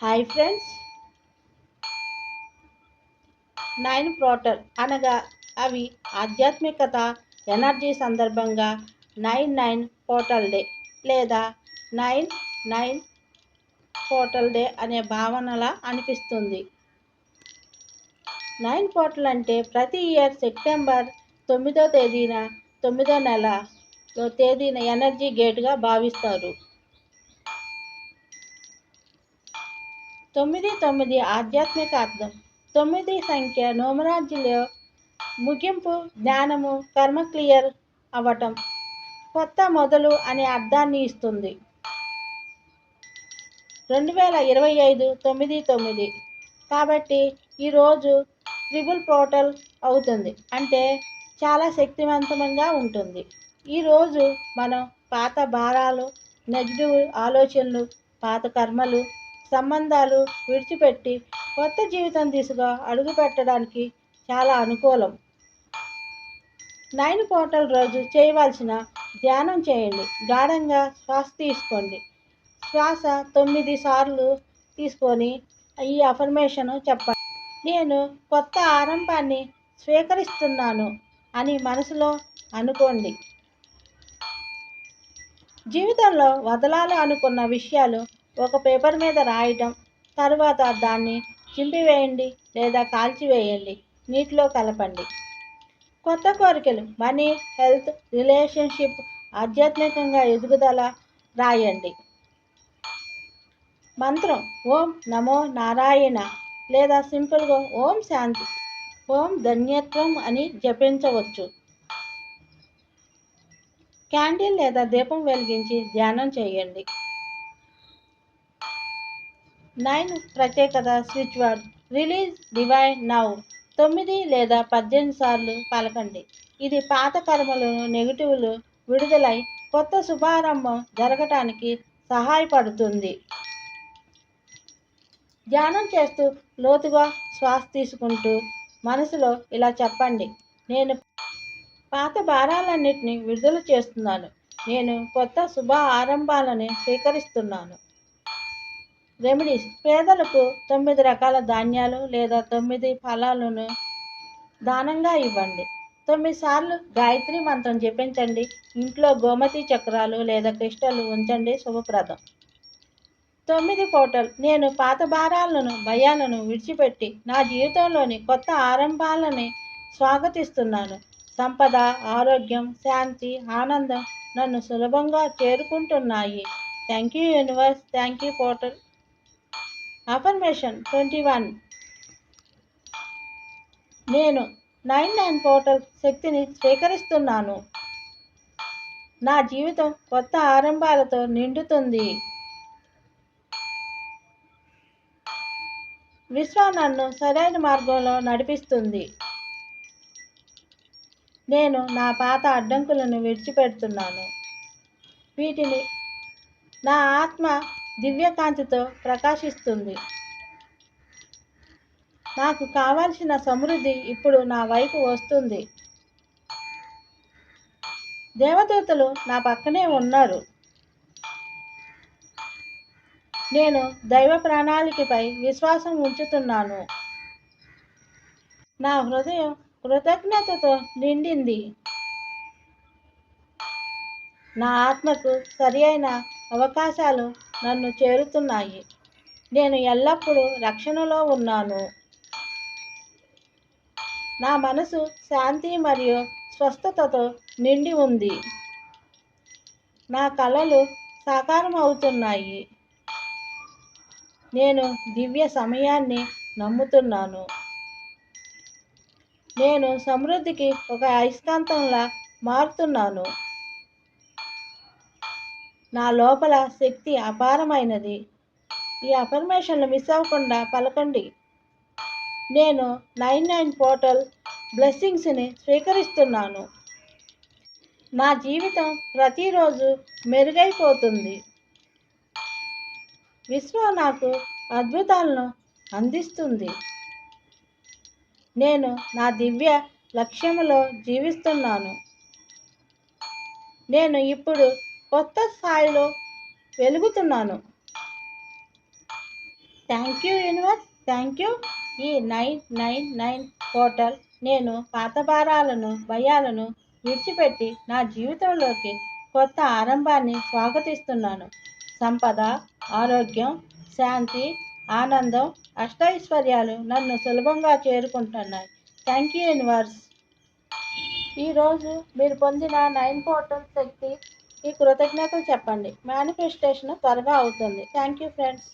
Hi friends. Nine ప్రోటల్ అనగా అవి ఆధ్యాత్మికత ఎనర్జీ సందర్భంగా నైన్ నైన్ పోర్టల్ డే లేదా నైన్ నైన్ పోర్టల్ డే అనే భావనలా అనిపిస్తుంది. నైన్ పోర్టల్ అంటే ప్రతి ఇయర్ సెప్టెంబర్ తొమ్మిదో తేదీన తొమ్మిదో నెల తేదీన ఎనర్జీ గేట్గా భావిస్తారు. తొమ్మిది తొమ్మిది ఆధ్యాత్మిక అర్థం. తొమ్మిది సంఖ్య నోమరాజులో ముగింపు జ్ఞానము కర్మ క్లియర్ అవ్వటం కొత్త మొదలు అనే అర్థాన్ని ఇస్తుంది. రెండు వేల ఇరవై ఐదు తొమ్మిది తొమ్మిది. కాబట్టి ఈరోజు ట్రిబుల్ పోర్టల్ అవుతుంది. అంటే చాలా శక్తివంతంగా ఉంటుంది. ఈరోజు మనం పాత భారాలు నెగిటివ్ ఆలోచనలు పాత కర్మలు సంబంధాలు విడిచిపెట్టి కొత్త జీవితం దిశగా అడుగు పెట్టడానికి చాలా అనుకూలం. నైన్ పోర్టల్ రోజు చేయవలసిన ధ్యానం చేయండి. గాఢంగా శ్వాస తీసుకోండి. శ్వాస తొమ్మిది సార్లు తీసుకొని ఈ అఫర్మేషన్ చెప్పండి. నేను కొత్త ఆరంభాన్ని స్వీకరిస్తున్నాను అని మనసులో అనుకోండి. జీవితంలో వదలాలి అనుకున్న విషయాలు ఒక పేపర్ మీద రాయటం తర్వాత దాన్ని చింపివేయండి లేదా కాల్చివేయండి. నీటిలో కలపండి. కొత్త కోరికలు మనీ హెల్త్ రిలేషన్షిప్ ఆధ్యాత్మికంగా ఎదుగుదల రాయండి. మంత్రం ఓం నమో నారాయణ లేదా సింపుల్గా ఓం శాంతి ఓం ధన్యత్వం అని జపించవచ్చు. క్యాండిల్ లేదా దీపం వెలిగించి ధ్యానం చేయండి. నైన్ ప్రత్యేకత switch word. Release divine now. తొమ్మిది లేదా పద్దెనిమిది సార్లు పలకండి. ఇది పాత కర్మలు నెగిటివ్లు విడుదలై కొత్త శుభారంభం జరగటానికి సహాయపడుతుంది. ధ్యానం చేస్తూ లోతుగా శ్వాస తీసుకుంటూ మనసులో ఇలా చెప్పండి. నేను పాత భారాలన్నింటినీ విడుదల చేస్తున్నాను. నేను కొత్త శుభ ఆరంభాలని స్వీకరిస్తున్నాను. రెమెడీస్ పేదలకు తొమ్మిది రకాల ధాన్యాలు లేదా తొమ్మిది ఫలాలను దానంగా ఇవ్వండి. తొమ్మిది సార్లు గాయత్రి మంత్రం జపించండి. ఇంట్లో గోమతి చక్రాలు లేదా క్రిస్టల్ ఉంచండి. శుభప్రదం. తొమ్మిది పోటల్. నేను పాత భారాలను భయాలను విడిచిపెట్టి నా జీవితంలోని కొత్త ఆరంభాలని స్వాగతిస్తున్నాను. సంపద ఆరోగ్యం శాంతి ఆనందం నన్ను సులభంగా చేరుకుంటున్నాయి. Thank you universe. Thank you portal affirmation twenty one నేను నైన్ నైన్ పోర్టల్ శక్తిని స్వీకరిస్తున్నాను. నా జీవితం కొత్త ఆరంభాలతో నిండుతుంది. విశ్వ నన్ను సరైన మార్గంలో నడిపిస్తుంది. నేను నా పాత అడ్డంకులను విడిచిపెడుతున్నాను. వీటిని నా ఆత్మ దివ్యకాంతితో ప్రకాశిస్తుంది. నాకు కావాల్సిన సమృద్ధి ఇప్పుడు నా వైపు వస్తుంది. దేవదూతలు నా పక్కనే ఉన్నారు. నేను దైవ ప్రణాళికపై విశ్వాసం ఉంచుతున్నాను. నా హృదయం కృతజ్ఞతతో నిండింది. నా ఆత్మకు సరి అయిన అవకాశాలు నన్ను చేరుతున్నాయి. నేను ఎల్లప్పుడూ రక్షణలో ఉన్నాను. నా మనసు శాంతి మరియు స్వస్థతతో నిండి ఉంది. నా కళలు సాకారం అవుతున్నాయి నేను దివ్య సమయాన్ని నమ్ముతున్నాను. నేను సమృద్ధికి ఒక అయస్కాంతంలా మారుతున్నాను. నా లోపల శక్తి అపారమైనది. ఈ అఫర్మేషన్లు మిస్ అవ్వకుండా పలకండి. నేను నైన్ నైన్ పోర్టల్ బ్లెస్సింగ్స్ని స్వీకరిస్తున్నాను. నా జీవితం ప్రతిరోజు మెరుగైపోతుంది. విశ్వం నాకు అద్భుతాలను అందిస్తుంది. నేను నా దివ్య లక్ష్యములో జీవిస్తున్నాను. నేను ఇప్పుడు కొత్త స్థాయిలో వెలుగుతున్నాను. Thank you universe. Thank you. ఈ నైన్ నైన్ నైన్ పోర్టల్ నేను పాత భారాలను భయాలను విడిచిపెట్టి నా జీవితంలోకి కొత్త ఆరంభాన్ని స్వాగతిస్తున్నాను. సంపద ఆరోగ్యం శాంతి ఆనందం అష్టైశ్వర్యాలు నన్ను సులభంగా చేరుకుంటున్నాయి. Thank you universe. ఈరోజు మీరు పొందిన నైన్ పోర్టల్ శక్తి ఈ కృతజ్ఞతలు చెప్పండి. మేనిఫెస్టేషన్ త్వరగా అవుతుంది. Thank you friends